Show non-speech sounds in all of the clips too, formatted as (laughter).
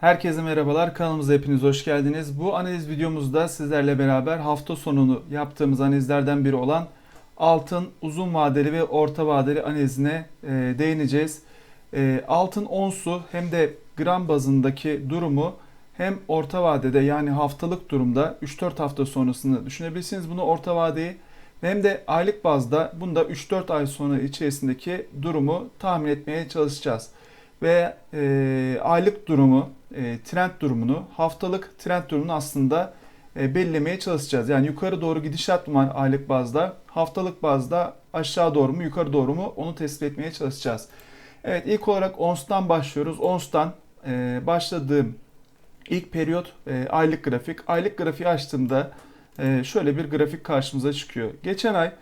Herkese merhabalar. Kanalımıza hepiniz hoş geldiniz. Bu analiz videomuzda sizlerle beraber hafta sonunu yaptığımız analizlerden biri olan altın uzun vadeli ve orta vadeli analizine e, değineceğiz. E, altın onsu hem de gram bazındaki durumu hem orta vadede yani haftalık durumda 3-4 hafta sonrasını düşünebilirsiniz. Bunu orta vadeyi hem de aylık bazda bunda 3-4 ay sonra içerisindeki durumu tahmin etmeye çalışacağız. Ve e, aylık durumu, e, trend durumunu, haftalık trend durumunu aslında e, belirlemeye çalışacağız. Yani yukarı doğru gidişat mı var aylık bazda, haftalık bazda aşağı doğru mu, yukarı doğru mu onu tespit etmeye çalışacağız. Evet ilk olarak ONS'tan başlıyoruz. ONS'tan e, başladığım ilk periyot e, aylık grafik. Aylık grafiği açtığımda şöyle bir grafik karşımıza çıkıyor. Geçen ay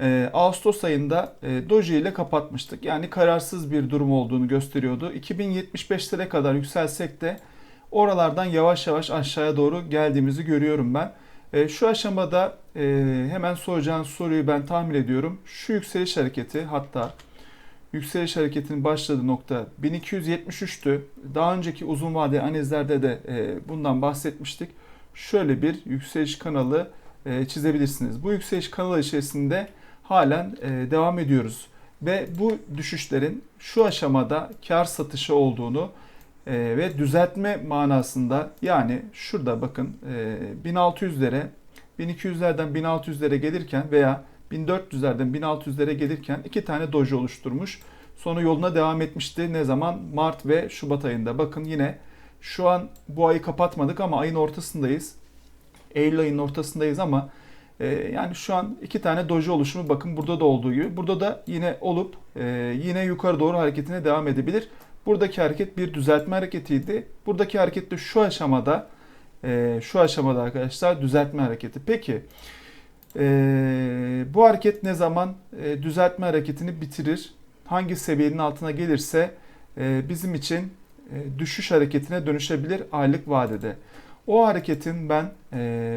e, Ağustos ayında e, Doji ile kapatmıştık. Yani kararsız bir durum olduğunu gösteriyordu. 2075'lere kadar yükselsek de oralardan yavaş yavaş aşağıya doğru geldiğimizi görüyorum ben. E, şu aşamada e, hemen soracağınız soruyu ben tahmin ediyorum. Şu yükseliş hareketi hatta yükseliş hareketinin başladığı nokta 1273'tü. Daha önceki uzun vade analizlerde de e, bundan bahsetmiştik. Şöyle bir yükseliş kanalı e, çizebilirsiniz. Bu yükseliş kanalı içerisinde halen e, devam ediyoruz. Ve bu düşüşlerin şu aşamada kar satışı olduğunu e, ve düzeltme manasında yani şurada bakın e, 1600'lere 1200'lerden 1600'lere gelirken veya 1400'lerden 1600'lere gelirken iki tane doji oluşturmuş. Sonra yoluna devam etmişti. Ne zaman? Mart ve Şubat ayında. Bakın yine şu an bu ayı kapatmadık ama ayın ortasındayız. Eylül ayının ortasındayız ama e, yani şu an iki tane doji oluşumu bakın burada da olduğu gibi. Burada da yine olup e, yine yukarı doğru hareketine devam edebilir. Buradaki hareket bir düzeltme hareketiydi. Buradaki hareket de şu aşamada e, şu aşamada arkadaşlar düzeltme hareketi. Peki e, bu hareket ne zaman düzeltme hareketini bitirir? Hangi seviyenin altına gelirse bizim için düşüş hareketine dönüşebilir aylık vadede. O hareketin ben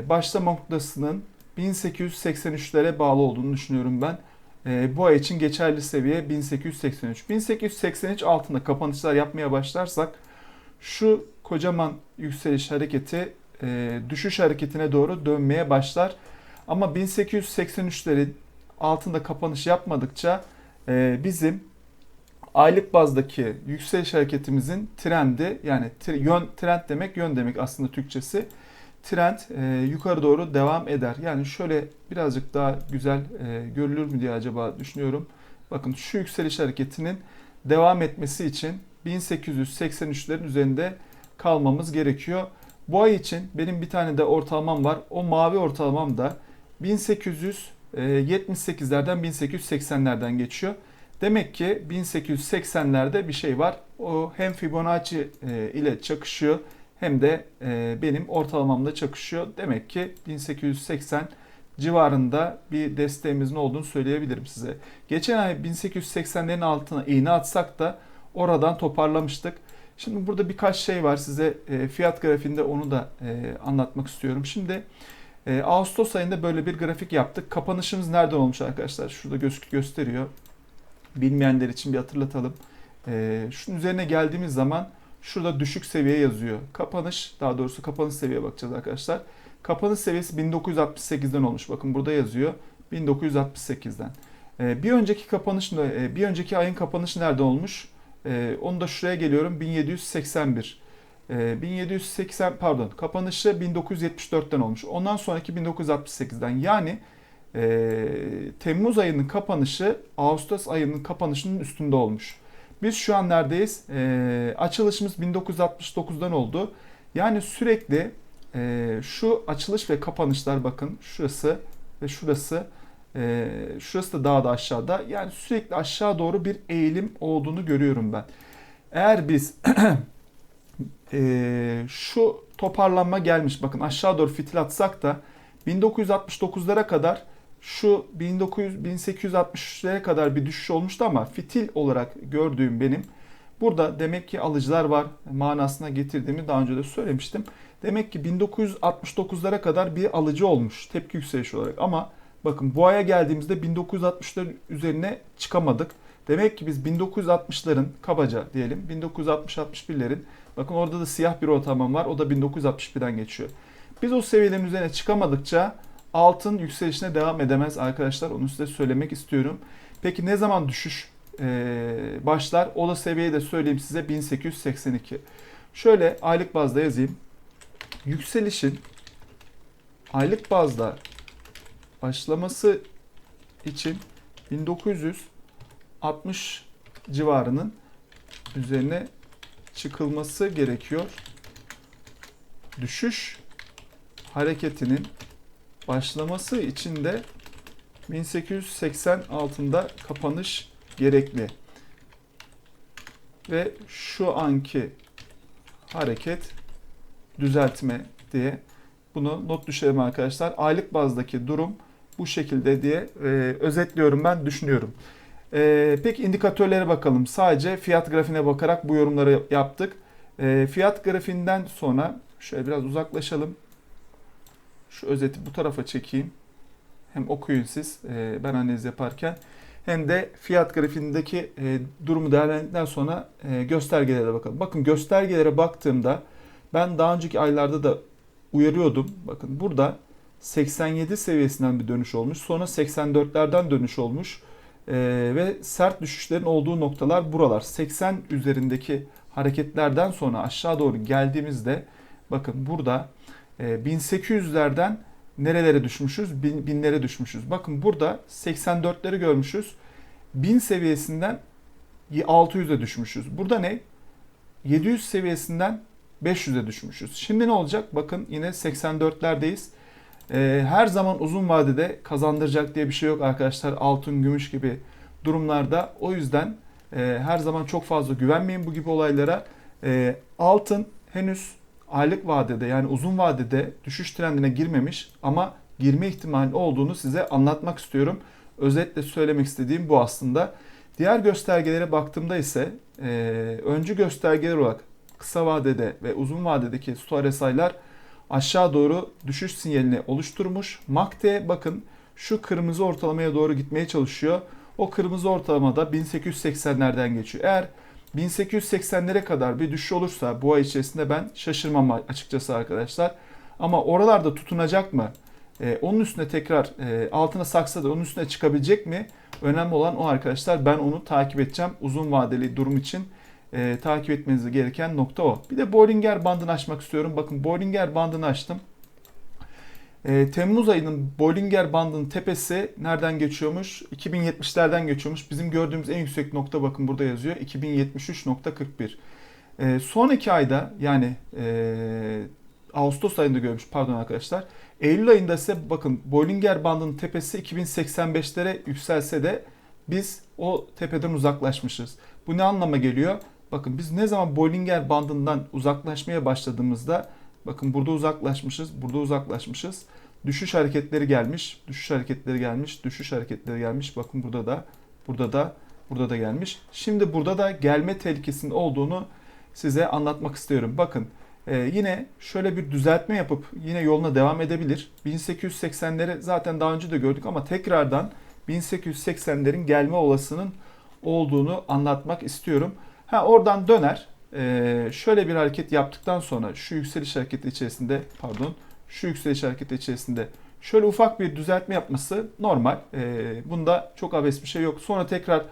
başlama noktasının 1883'lere bağlı olduğunu düşünüyorum ben. E, bu ay için geçerli seviye 1883. 1883 altında kapanışlar yapmaya başlarsak şu kocaman yükseliş hareketi e, düşüş hareketine doğru dönmeye başlar. Ama 1883'lerin altında kapanış yapmadıkça e, bizim aylık bazdaki yükseliş hareketimizin trendi yani tre, yön trend demek yön demek aslında Türkçesi. Trend e, yukarı doğru devam eder. Yani şöyle birazcık daha güzel e, görülür mü diye acaba düşünüyorum. Bakın şu yükseliş hareketinin devam etmesi için 1883'lerin üzerinde kalmamız gerekiyor. Bu ay için benim bir tane de ortalamam var. O mavi ortalamam da 1878'lerden 1880'lerden geçiyor. Demek ki 1880'lerde bir şey var. O hem Fibonacci e, ile çakışıyor hem de e, benim ortalamamla çakışıyor. Demek ki 1880 civarında bir desteğimizin olduğunu söyleyebilirim size. Geçen ay 1880'lerin altına iğne atsak da oradan toparlamıştık. Şimdi burada birkaç şey var size e, fiyat grafiğinde onu da anlatmak istiyorum. Şimdi Ağustos ayında böyle bir grafik yaptık. Kapanışımız nereden olmuş arkadaşlar? Şurada gözük gösteriyor bilmeyenler için bir hatırlatalım. Ee, şunun üzerine geldiğimiz zaman şurada düşük seviye yazıyor. Kapanış, daha doğrusu kapanış seviyeye bakacağız arkadaşlar. Kapanış seviyesi 1968'den olmuş. Bakın burada yazıyor. 1968'den. Ee, bir önceki kapanış, e, bir önceki ayın kapanışı nerede olmuş? Ee, onu da şuraya geliyorum. 1781. 1780 pardon kapanışı 1974'ten olmuş. Ondan sonraki 1968'den. Yani e, Temmuz ayının kapanışı Ağustos ayının kapanışının üstünde olmuş. Biz şu an neredeyiz? E, açılışımız 1969'dan oldu. Yani sürekli e, şu açılış ve kapanışlar bakın şurası ve şurası e, şurası da daha da aşağıda. Yani sürekli aşağı doğru bir eğilim olduğunu görüyorum ben. Eğer biz (clears throat) e, şu toparlanma gelmiş bakın aşağı doğru fitil atsak da 1969'lara kadar şu 1900 1863'lere kadar bir düşüş olmuştu ama fitil olarak gördüğüm benim burada demek ki alıcılar var manasına getirdiğimi daha önce de söylemiştim. Demek ki 1969'lara kadar bir alıcı olmuş tepki yükselişi olarak ama bakın bu aya geldiğimizde 1960'ların üzerine çıkamadık. Demek ki biz 1960'ların kabaca diyelim 1960-61'lerin bakın orada da siyah bir ortamım var. O da 1961'den geçiyor. Biz o seviyelerin üzerine çıkamadıkça altın yükselişine devam edemez arkadaşlar. Onu size söylemek istiyorum. Peki ne zaman düşüş e, başlar? O da seviyeyi de söyleyeyim size 1882. Şöyle aylık bazda yazayım. Yükselişin aylık bazda başlaması için 1960 civarının üzerine çıkılması gerekiyor. Düşüş hareketinin başlaması için de 1880 altında kapanış gerekli. Ve şu anki hareket düzeltme diye bunu not düşelim arkadaşlar. Aylık bazdaki durum bu şekilde diye e, özetliyorum ben düşünüyorum. E, peki indikatörlere bakalım. Sadece fiyat grafiğine bakarak bu yorumları yaptık. E, fiyat grafiğinden sonra şöyle biraz uzaklaşalım. Şu özeti bu tarafa çekeyim. Hem okuyun siz e, ben analiz yaparken hem de fiyat grafiğindeki e, durumu değerlendirdikten sonra e, göstergelere bakalım. Bakın göstergelere baktığımda ben daha önceki aylarda da uyarıyordum. Bakın burada 87 seviyesinden bir dönüş olmuş. Sonra 84'lerden dönüş olmuş. E, ve sert düşüşlerin olduğu noktalar buralar. 80 üzerindeki hareketlerden sonra aşağı doğru geldiğimizde bakın burada 1800'lerden nerelere düşmüşüz? Bin, binlere düşmüşüz. Bakın burada 84'leri görmüşüz. 1000 seviyesinden 600'e düşmüşüz. Burada ne? 700 seviyesinden 500'e düşmüşüz. Şimdi ne olacak? Bakın yine 84'lerdeyiz. Ee, her zaman uzun vadede kazandıracak diye bir şey yok arkadaşlar. Altın, gümüş gibi durumlarda. O yüzden e, her zaman çok fazla güvenmeyin bu gibi olaylara. E, altın henüz aylık vadede yani uzun vadede düşüş trendine girmemiş ama girme ihtimali olduğunu size anlatmak istiyorum. Özetle söylemek istediğim bu aslında. Diğer göstergelere baktığımda ise e, öncü göstergeler olarak kısa vadede ve uzun vadedeki sto RSI'lar aşağı doğru düşüş sinyalini oluşturmuş. MACD bakın şu kırmızı ortalamaya doğru gitmeye çalışıyor. O kırmızı ortalamada 1880'lerden geçiyor. Eğer 1880'lere kadar bir düşüş olursa bu ay içerisinde ben şaşırmam açıkçası arkadaşlar. Ama oralarda tutunacak mı? Ee, onun üstüne tekrar e, altına saksa da onun üstüne çıkabilecek mi? Önemli olan o arkadaşlar. Ben onu takip edeceğim. Uzun vadeli durum için e, takip etmeniz gereken nokta o. Bir de Bollinger bandını açmak istiyorum. Bakın Bollinger bandını açtım. E, Temmuz ayının Bollinger bandının tepesi nereden geçiyormuş? 2070'lerden geçiyormuş. Bizim gördüğümüz en yüksek nokta bakın burada yazıyor. 2073.41. E, sonraki ayda yani e, Ağustos ayında görmüş pardon arkadaşlar. Eylül ayında ise bakın Bollinger bandının tepesi 2085'lere yükselse de biz o tepeden uzaklaşmışız. Bu ne anlama geliyor? Bakın biz ne zaman Bollinger bandından uzaklaşmaya başladığımızda bakın burada uzaklaşmışız, burada uzaklaşmışız. Düşüş hareketleri gelmiş, düşüş hareketleri gelmiş, düşüş hareketleri gelmiş. Bakın burada da, burada da, burada da gelmiş. Şimdi burada da gelme tehlikesinin olduğunu size anlatmak istiyorum. Bakın ee, yine şöyle bir düzeltme yapıp yine yoluna devam edebilir. 1880'leri zaten daha önce de gördük ama tekrardan 1880'lerin gelme olasının olduğunu anlatmak istiyorum. Ha oradan döner. Ee, şöyle bir hareket yaptıktan sonra şu yükseliş hareketi içerisinde pardon şu yükseliş hareketi içerisinde şöyle ufak bir düzeltme yapması normal. Ee, bunda çok abes bir şey yok. Sonra tekrar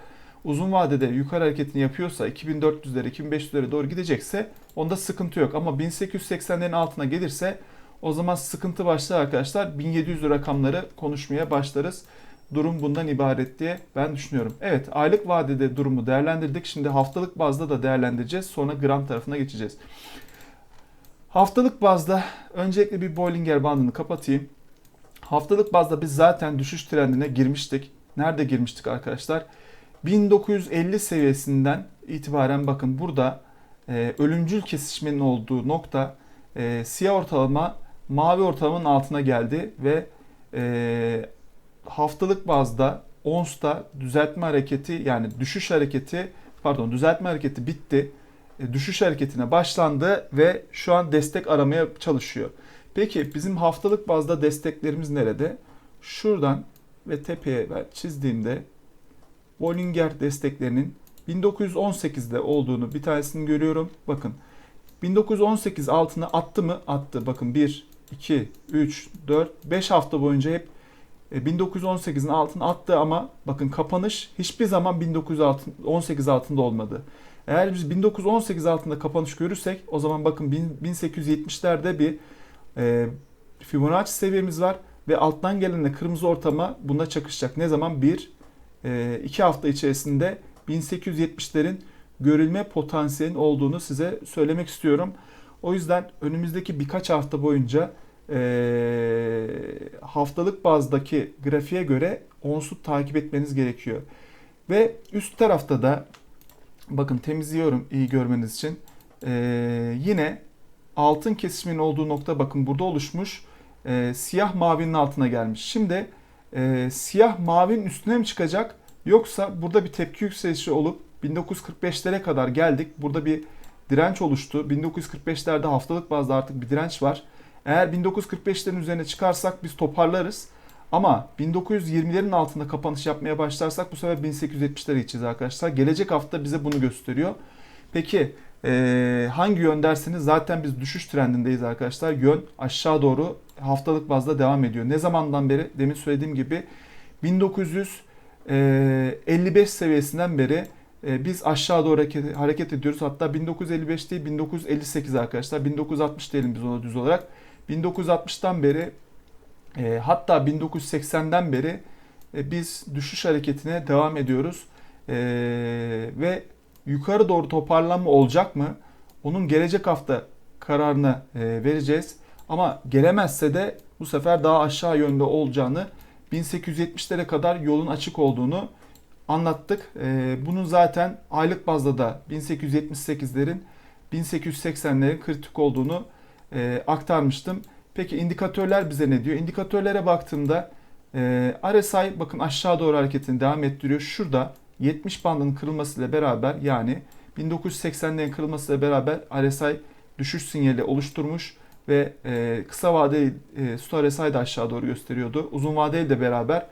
uzun vadede yukarı hareketini yapıyorsa 2400'lere 2500'lere doğru gidecekse onda sıkıntı yok. Ama 1880'lerin altına gelirse o zaman sıkıntı başlar arkadaşlar. 1700 rakamları konuşmaya başlarız. Durum bundan ibaret diye ben düşünüyorum. Evet aylık vadede durumu değerlendirdik. Şimdi haftalık bazda da değerlendireceğiz. Sonra gram tarafına geçeceğiz. Haftalık bazda öncelikle bir Bollinger bandını kapatayım. Haftalık bazda biz zaten düşüş trendine girmiştik. Nerede girmiştik arkadaşlar? 1950 seviyesinden itibaren bakın burada e, ölümcül kesişmenin olduğu nokta e, siyah ortalama mavi ortalamanın altına geldi ve e, haftalık bazda ONS'ta düzeltme hareketi yani düşüş hareketi pardon düzeltme hareketi bitti. E, düşüş hareketine başlandı ve şu an destek aramaya çalışıyor. Peki bizim haftalık bazda desteklerimiz nerede? Şuradan ve tepeye ben çizdiğimde Bollinger desteklerinin 1918'de olduğunu bir tanesini görüyorum. Bakın 1918 altına attı mı? Attı. Bakın 1, 2, 3, 4, 5 hafta boyunca hep 1918'in altına attı ama bakın kapanış hiçbir zaman 1918 altında olmadı. Eğer biz 1918 altında kapanış görürsek o zaman bakın 1870'lerde bir e, Fibonacci seviyemiz var ve alttan gelen de kırmızı ortama bunda çakışacak. Ne zaman? 1 2 hafta içerisinde 1870'lerin görülme potansiyelin olduğunu size söylemek istiyorum. O yüzden önümüzdeki birkaç hafta boyunca e, haftalık bazdaki grafiğe göre onsu takip etmeniz gerekiyor. Ve üst tarafta da bakın temizliyorum iyi görmeniz için. E, yine altın kesişiminin olduğu nokta bakın burada oluşmuş. E, siyah mavinin altına gelmiş. Şimdi e, siyah mavinin üstüne mi çıkacak yoksa burada bir tepki yükselişi olup 1945'lere kadar geldik. Burada bir direnç oluştu. 1945'lerde haftalık bazda artık bir direnç var. Eğer 1945'lerin üzerine çıkarsak biz toparlarız. Ama 1920'lerin altında kapanış yapmaya başlarsak bu sefer 1870'lere gideceğiz arkadaşlar. Gelecek hafta bize bunu gösteriyor. Peki e, hangi yön derseniz zaten biz düşüş trendindeyiz arkadaşlar. Yön aşağı doğru haftalık bazda devam ediyor. Ne zamandan beri? Demin söylediğim gibi 1955 seviyesinden beri e, biz aşağı doğru hareket, hareket ediyoruz. Hatta 1955 değil 1958 arkadaşlar. 1960 diyelim biz ona düz olarak. 1960'tan beri e, hatta 1980'den beri e, biz düşüş hareketine devam ediyoruz. E, ve yukarı doğru toparlanma olacak mı? Onun gelecek hafta kararını e, vereceğiz. Ama gelemezse de bu sefer daha aşağı yönde olacağını 1870'lere kadar yolun açık olduğunu anlattık. E, bunun zaten aylık bazda da 1878'lerin 1880'lerin kritik olduğunu e, aktarmıştım. Peki indikatörler bize ne diyor? İndikatörlere baktığımda e, RSI bakın aşağı doğru hareketini devam ettiriyor. Şurada 70 bandının kırılmasıyla beraber yani 1980'lerin kırılmasıyla beraber RSI düşüş sinyali oluşturmuş ve e, kısa vadeli e, Sto RSI de aşağı doğru gösteriyordu. Uzun vadeli de beraber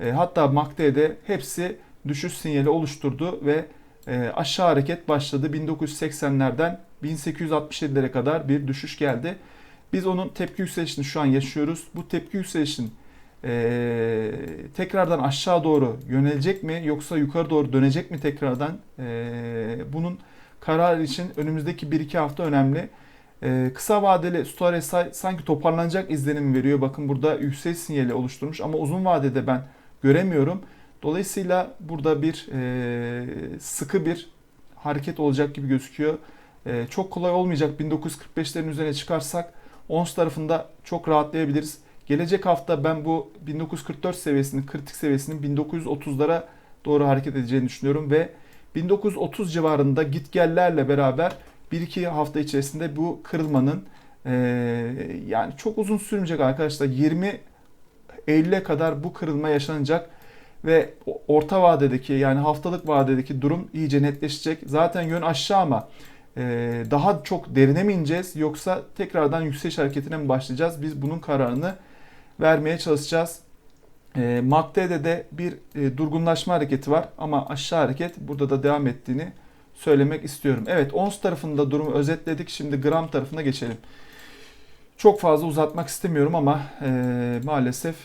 e, hatta MACD'de hepsi düşüş sinyali oluşturdu ve e, aşağı hareket başladı. 1980'lerden 1867'lere kadar bir düşüş geldi. Biz onun tepki yükselişini şu an yaşıyoruz. Bu tepki yükselişin e, tekrardan aşağı doğru yönelecek mi yoksa yukarı doğru dönecek mi tekrardan? E, bunun karar için önümüzdeki 1-2 hafta önemli. E, kısa vadeli Star SI sanki toparlanacak izlenim veriyor. Bakın burada yükseliş sinyali oluşturmuş ama uzun vadede ben göremiyorum. Dolayısıyla burada bir e, sıkı bir hareket olacak gibi gözüküyor. E, çok kolay olmayacak. 1945'lerin üzerine çıkarsak ons tarafında çok rahatlayabiliriz. Gelecek hafta ben bu 1944 seviyesinin, kritik seviyesinin 1930'lara doğru hareket edeceğini düşünüyorum ve 1930 civarında gitgellerle beraber 1-2 hafta içerisinde bu kırılmanın e, yani çok uzun sürmeyecek arkadaşlar. 20 Eylül'e kadar bu kırılma yaşanacak ve orta vadedeki yani haftalık vadedeki durum iyice netleşecek. Zaten yön aşağı ama daha çok derine mi ineceğiz yoksa tekrardan yükseliş hareketine mi başlayacağız? Biz bunun kararını vermeye çalışacağız. E, MACD'de de bir e, durgunlaşma hareketi var ama aşağı hareket burada da devam ettiğini söylemek istiyorum. Evet ons tarafında durumu özetledik. Şimdi gram tarafına geçelim. Çok fazla uzatmak istemiyorum ama e, maalesef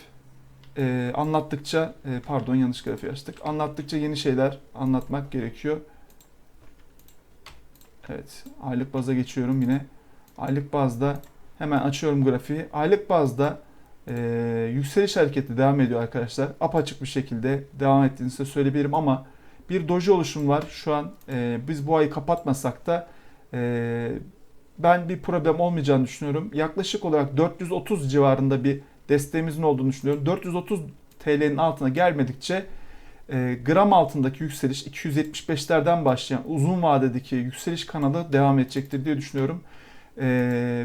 e, anlattıkça e, pardon yanlış grafiği açtık. Anlattıkça yeni şeyler anlatmak gerekiyor. Evet aylık baza geçiyorum yine. Aylık bazda hemen açıyorum grafiği. Aylık bazda e, yükseliş hareketi devam ediyor arkadaşlar. Apaçık bir şekilde devam ettiğini size söyleyebilirim ama bir doji oluşum var. Şu an e, biz bu ayı kapatmasak da e, ben bir problem olmayacağını düşünüyorum. Yaklaşık olarak 430 civarında bir desteğimizin olduğunu düşünüyorum. 430 TL'nin altına gelmedikçe e, gram altındaki yükseliş 275'lerden başlayan uzun vadedeki yükseliş kanalı devam edecektir diye düşünüyorum. E,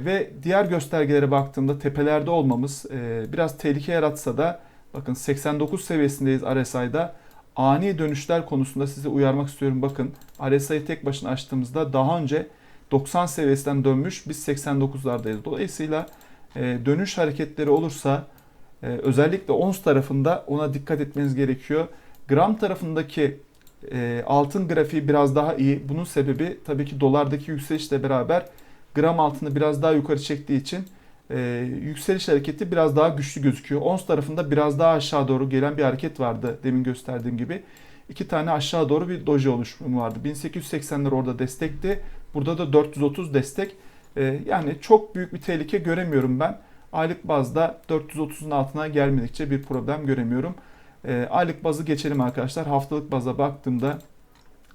ve diğer göstergelere baktığımda tepelerde olmamız e, biraz tehlike yaratsa da bakın 89 seviyesindeyiz RSI'da. Ani dönüşler konusunda size uyarmak istiyorum. Bakın RSI'yi tek başına açtığımızda daha önce 90 seviyesinden dönmüş biz 89'lardayız. Dolayısıyla e, dönüş hareketleri olursa e, özellikle ons tarafında ona dikkat etmeniz gerekiyor. Gram tarafındaki e, altın grafiği biraz daha iyi. Bunun sebebi tabii ki dolardaki yükselişle beraber gram altını biraz daha yukarı çektiği için e, yükseliş hareketi biraz daha güçlü gözüküyor. Ons tarafında biraz daha aşağı doğru gelen bir hareket vardı demin gösterdiğim gibi. İki tane aşağı doğru bir doji oluşumu vardı. 1880'ler orada destekti. Burada da 430 destek. E, yani çok büyük bir tehlike göremiyorum ben. Aylık bazda 430'un altına gelmedikçe bir problem göremiyorum. E, aylık bazı geçelim arkadaşlar. Haftalık baza baktığımda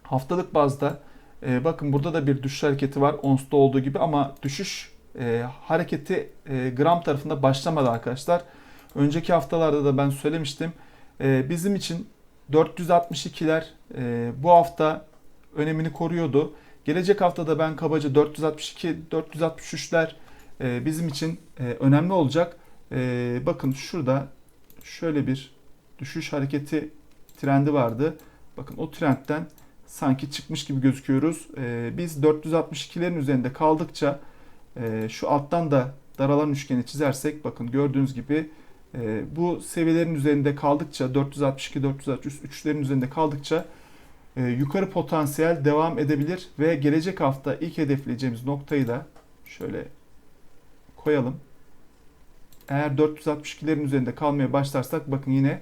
haftalık bazda e, bakın burada da bir düşüş hareketi var. Ons'ta olduğu gibi ama düşüş e, hareketi e, gram tarafında başlamadı arkadaşlar. Önceki haftalarda da ben söylemiştim. E, bizim için 462'ler e, bu hafta önemini koruyordu. Gelecek haftada ben kabaca 462, 463'ler e, bizim için e, önemli olacak. E, bakın şurada şöyle bir düşüş hareketi trendi vardı. Bakın o trendten sanki çıkmış gibi gözüküyoruz. E, biz 462'lerin üzerinde kaldıkça e, şu alttan da daralan üçgeni çizersek bakın gördüğünüz gibi e, bu seviyelerin üzerinde kaldıkça 462-463'lerin üzerinde kaldıkça e, yukarı potansiyel devam edebilir ve gelecek hafta ilk hedefleyeceğimiz noktayı da şöyle koyalım. Eğer 462'lerin üzerinde kalmaya başlarsak bakın yine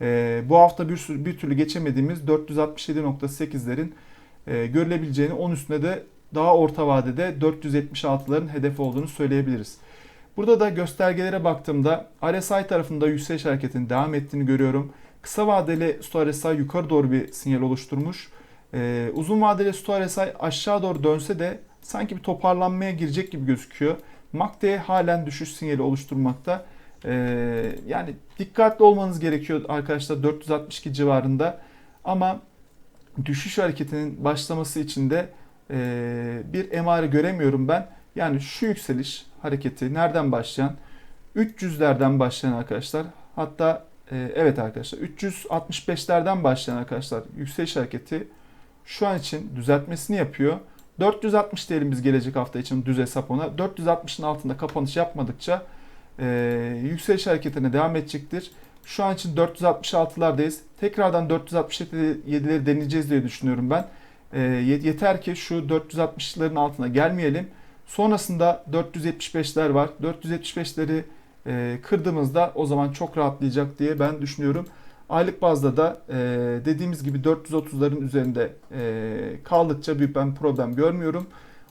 e, bu hafta bir, sürü, bir türlü geçemediğimiz 467.8'lerin e, görülebileceğini, onun üstünde de daha orta vadede 476'ların hedef olduğunu söyleyebiliriz. Burada da göstergelere baktığımda RSI tarafında yükseliş hareketinin devam ettiğini görüyorum. Kısa vadeli Sto RSI yukarı doğru bir sinyal oluşturmuş. Ee, uzun vadeli Sto RSI aşağı doğru dönse de sanki bir toparlanmaya girecek gibi gözüküyor. MACD halen düşüş sinyali oluşturmakta. Ee, yani dikkatli olmanız gerekiyor arkadaşlar 462 civarında. Ama düşüş hareketinin başlaması için de e, bir emare göremiyorum ben. Yani şu yükseliş hareketi nereden başlayan? 300'lerden başlayan arkadaşlar. Hatta e, evet arkadaşlar 365'lerden başlayan arkadaşlar yükseliş hareketi şu an için düzeltmesini yapıyor. 460 diyelim biz gelecek hafta için düz hesap ona. 460'ın altında kapanış yapmadıkça e, yükseliş hareketine devam edecektir. Şu an için 466'lardayız. Tekrardan 467'leri deneyeceğiz diye düşünüyorum ben. E, yeter ki şu 460'ların altına gelmeyelim. Sonrasında 475'ler var. 475'leri e, kırdığımızda o zaman çok rahatlayacak diye ben düşünüyorum. Aylık bazda da e, dediğimiz gibi 430'ların üzerinde e, kaldıkça bir ben problem görmüyorum.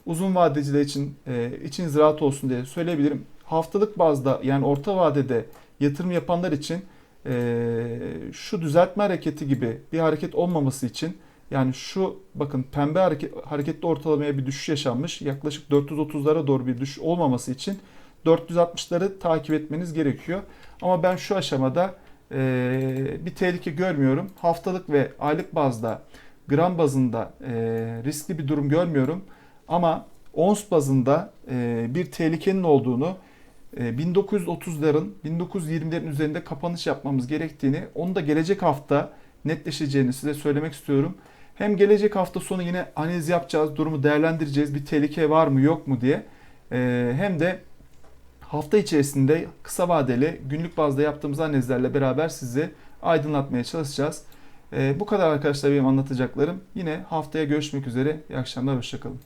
Uzun vadeciler için e, içiniz rahat olsun diye söyleyebilirim. Haftalık bazda yani orta vadede yatırım yapanlar için e, şu düzeltme hareketi gibi bir hareket olmaması için yani şu bakın pembe hareket, hareketli ortalamaya bir düşüş yaşanmış. Yaklaşık 430'lara doğru bir düşüş olmaması için 460'ları takip etmeniz gerekiyor. Ama ben şu aşamada e, bir tehlike görmüyorum. Haftalık ve aylık bazda gram bazında e, riskli bir durum görmüyorum. Ama ons bazında e, bir tehlikenin olduğunu 1930'ların, 1920'lerin üzerinde kapanış yapmamız gerektiğini, onu da gelecek hafta netleşeceğini size söylemek istiyorum. Hem gelecek hafta sonu yine analiz yapacağız, durumu değerlendireceğiz. Bir tehlike var mı yok mu diye. Hem de hafta içerisinde kısa vadeli günlük bazda yaptığımız analizlerle beraber sizi aydınlatmaya çalışacağız. Bu kadar arkadaşlar benim anlatacaklarım. Yine haftaya görüşmek üzere. İyi akşamlar, hoşçakalın.